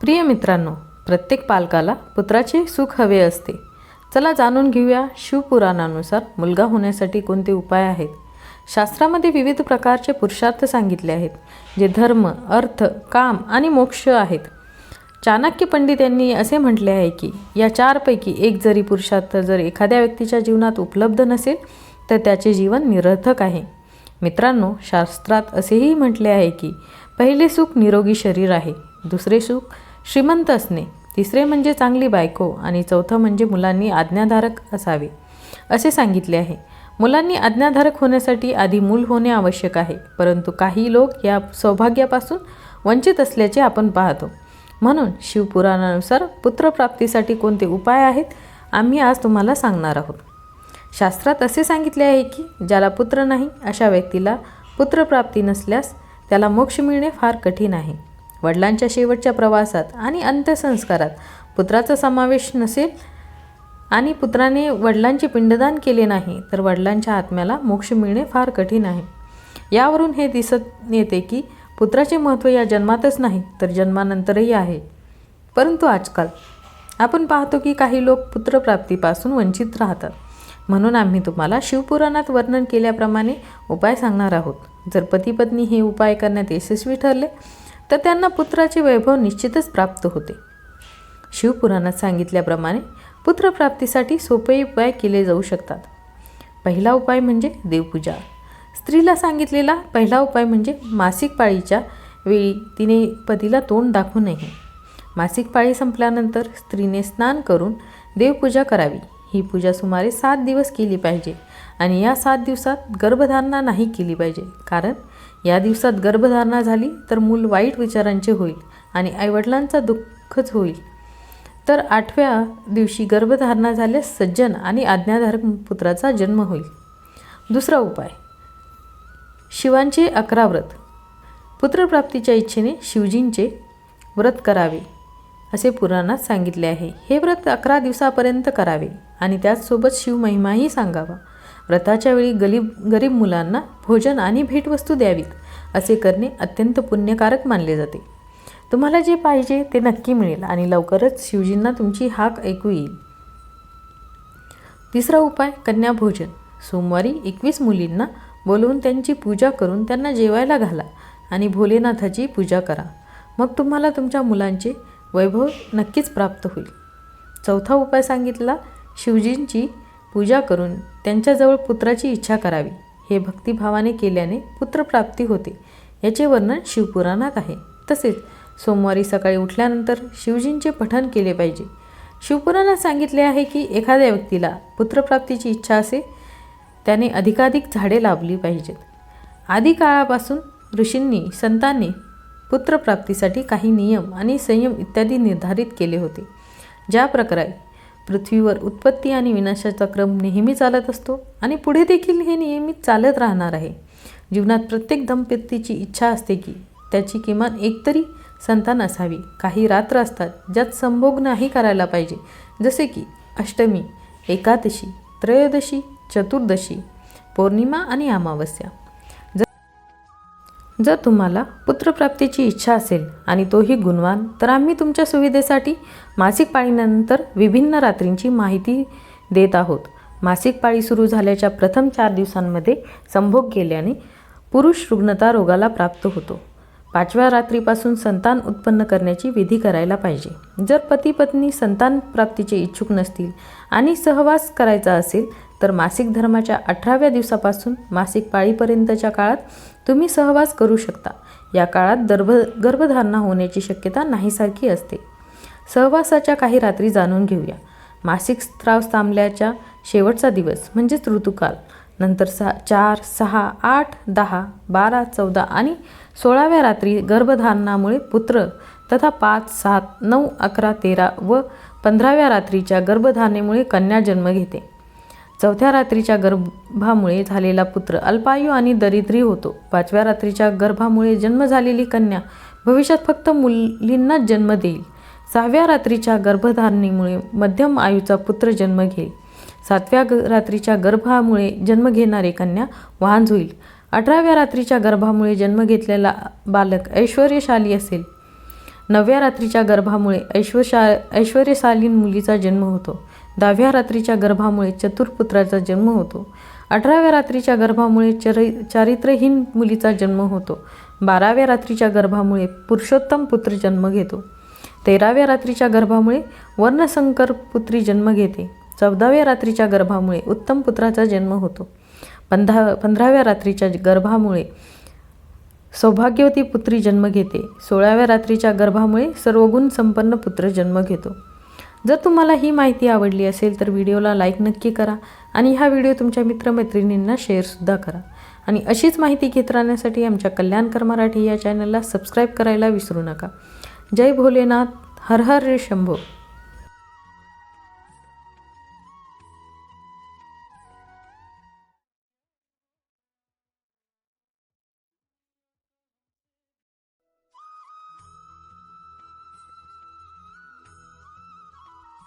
प्रिय मित्रांनो प्रत्येक पालकाला पुत्राचे सुख हवे असते. चला जाणून घेऊया शिवपुराणानुसार मुलगा होण्यासाठी कोणते उपाय आहेत. शास्त्रामध्ये विविध प्रकारचे पुरुषार्थ सांगितले आहेत जे धर्म अर्थ काम आणि मोक्ष आहेत. चाणक्य पंडित यांनी असे म्हटले आहे की या चारपैकी एक जरी पुरुषार्थ जर एखाद्या व्यक्तीच्या जीवनात उपलब्ध नसेल तर त्याचे जीवन निरर्थक आहे. मित्रांनो शास्त्रात असेही म्हटले आहे की पहिले सुख निरोगी शरीर आहे दुसरे सुख श्रीमंत असणे. तिसरे म्हणजे चांगली बायको आणि चौथं म्हणजे मुलांनी आज्ञाधारक असावे. असे सांगितले आहे. मुलांनी आज्ञाधारक होण्यासाठी आधी मूल होणे आवश्यक आहे परंतु काही लोक या सौभाग्यापासून वंचित असल्याचे आपण पाहतो. म्हणून शिवपुराणानुसार पुत्रप्राप्तीसाठी कोणते उपाय आहेत आम्ही आज तुम्हाला सांगणार आहोत. शास्त्रात असे सांगितले आहे की ज्याला पुत्र नाही अशा व्यक्तीला पुत्रप्राप्ती नसल्यास त्याला मोक्ष मिळणे फार कठीण आहे. वडिलांच्या शेवटच्या प्रवासात आणि अंत्यसंस्कारात. पुत्राचा समावेश नसेल आणि पुत्राने वडिलांचे पिंडदान केले नाही तर वडिलांच्या आत्म्याला मोक्ष मिळणे फार कठीण आहे. यावरून हे दिसत येते की पुत्राचे महत्त्व या जन्मातच नाही तर जन्मानंतरही आहे. परंतु आजकाल आपण पाहतो की काही लोक पुत्रप्राप्तीपासून वंचित राहतात. म्हणून आम्ही तुम्हाला शिवपुराणात वर्णन केल्याप्रमाणे उपाय सांगणार आहोत. जर पती पत्नी हे उपाय करण्यात यशस्वी ठरले तर त्यांना पुत्राचे वैभव निश्चितच प्राप्त होते. शिवपुराणात सांगितल्याप्रमाणे पुत्रप्राप्तीसाठी सोपे उपाय केले जाऊ शकतात. पहिला उपाय म्हणजे देवपूजा. स्त्रीला सांगितलेला पहिला उपाय म्हणजे मासिक पाळीच्या वेळी तिने पतीला तोंड दाखवू नये. मासिक पाळी संपल्यानंतर स्त्रीने स्नान करून देवपूजा करावी. ही पूजा सुमारे सात दिवस केली पाहिजे आणि या सात दिवसात गर्भधारणा नाही केली पाहिजे कारण या दिवसात गर्भधारणा झाली तर मूल वाईट विचारांचे होईल आणि आईवडिलांचा दुःखच होईल. तर आठव्या दिवशी गर्भधारणा झाल्यास सज्जन आणि आज्ञाधारक पुत्राचा जन्म होईल. दुसरा उपाय. शिवांचे अकरा व्रत. पुत्रप्राप्तीच्या इच्छेने शिवजींचे व्रत करावे असे पुराणात सांगितले आहे. हे व्रत अकरा दिवसापर्यंत करावे आणि त्याचसोबत शिवमहिमाही सांगावा. व्रताच्या वेळी गरीब गरीब मुलांना भोजन आणि भेटवस्तू द्यावीत असे करणे अत्यंत पुण्यकारक मानले जाते. तुम्हाला जे पाहिजे ते नक्की मिळेल आणि लवकरच शिवजींना तुमची हाक ऐकू येईल. तिसरा उपाय कन्या भोजन. सोमवारी एकवीस मुलींना बोलवून त्यांची पूजा करून त्यांना जेवायला घाला आणि भोलेनाथाची पूजा करा. मग तुम्हाला तुमच्या मुलांचे वैभव नक्कीच प्राप्त होईल. चौथा उपाय सांगितला शिवजींची पूजा करून त्यांच्याजवळ पुत्राची इच्छा करावी. हे भक्तिभावाने केल्याने पुत्रप्राप्ती होते. याचे वर्णन शिवपुराणात आहे. तसेच सोमवारी सकाळी उठल्यानंतर शिवजींचे पठण केले पाहिजे. शिवपुराणात सांगितले आहे की एखाद्या व्यक्तीला पुत्रप्राप्तीची इच्छा असे त्याने अधिकाधिक झाडे लावली पाहिजेत. आधी काळापासून ऋषींनी संतांनी पुत्रप्राप्तीसाठी काही नियम आणि संयम इत्यादी निर्धारित केले होते. ज्या प्रकारे पृथ्वीवर उत्पत्ती आणि विनाशाचा क्रम नेहमी चालत असतो आणि पुढे देखील हे नियमित चालत राहणार आहे. जीवनात प्रत्येक दंपतीची इच्छा असते की त्याची किमान एकतरी संतान असावी. काही रात्र असतात ज्यात संभोग नाही करायला पाहिजे. जसे की अष्टमी एकादशी त्रयोदशी चतुर्दशी पौर्णिमा आणि अमावस्या. जर तुम्हाला पुत्रप्राप्तीची इच्छा असेल आणि तोही गुणवान तर आम्ही तुमच्या सुविधेसाठी मासिक पाळीनंतर विभिन्न रात्रींची माहिती देत आहोत. मासिक पाळी सुरू झाल्याच्या प्रथम चार दिवसांमध्ये संभोग केल्याने पुरुष रुग्णता रोगाला प्राप्त होतो. पाचव्या रात्रीपासून संतान उत्पन्न करण्याची विधी करायला पाहिजे. जर पती पत्नी संतान प्राप्तीचे इच्छुक नसतील आणि सहवास करायचा असेल तर मासिक धर्माच्या अठराव्या दिवसापासून मासिक पाळीपर्यंतच्या काळात तुम्ही सहवास करू शकता. या काळात गर्भ गर्भधारणा होण्याची शक्यता नाहीसारखी असते. सहवासाच्या काही रात्री जाणून घेऊया. मासिक स्त्राव थांबल्याच्या शेवटचा दिवस म्हणजेच ऋतुकाल. नंतर सहा चार सहा आठ दहा बारा चौदा आणि सोळाव्या रात्री गर्भधारणामुळे पुत्र तथा पाच सात नऊ अकरा तेरा व पंधराव्या रात्रीच्या गर्भधारणेमुळे कन्या जन्म घेते. चौथ्या रात्रीच्या गर्भामुळे झालेला पुत्र अल्पायू आणि दरिद्री होतो. पाचव्या रात्रीच्या गर्भामुळे जन्म झालेली कन्या भविष्यात फक्त मुलींनाच जन्म देईल. सहाव्या रात्रीच्या गर्भधारणेमुळे मध्यम आयूचा पुत्र जन्म घेईल. सातव्या ग रात्रीच्या गर्भामुळे जन्म घेणारी कन्या वाहन होईल. अठराव्या रात्रीच्या गर्भामुळे जन्म घेतलेला बालक ऐश्वर्यशाली असेल. नवव्या रात्रीच्या गर्भामुळे ऐश्वशा ऐश्वर्यशालीन मुलीचा जन्म होतो. दहाव्या रात्रीच्या गर्भामुळे चतुर्पुत्राचा जन्म होतो. अठराव्या रात्रीच्या गर्भामुळे चर चारित्र्यहीन मुलीचा जन्म होतो. बाराव्या रात्रीच्या गर्भामुळे पुरुषोत्तम पुत्र जन्म घेतो. तेराव्या रात्रीच्या गर्भामुळे वर्णसंकर पुत्री जन्म घेते. चौदाव्या रात्रीच्या गर्भामुळे उत्तम पुत्राचा जन्म होतो. पंधरा पंधराव्या रात्रीच्या गर्भामुळे सौभाग्यवती पुत्री जन्म घेते. सोळाव्या रात्रीच्या गर्भामुळे सर्वगुण संपन्न पुत्र जन्म घेतो. जर तुम्हाला ही माहिती आवडली असेल तर व्हिडिओला लाईक नक्की करा आणि हा व्हिडिओ तुमच्या मित्रमैत्रिणींना शेअरसुद्धा करा. आणि अशीच माहिती घेत राहण्यासाठी आमच्या कल्याणकर मराठी या चॅनलला सबस्क्राईब करायला विसरू नका. जय भोलेनाथ हर हर रे शंभो.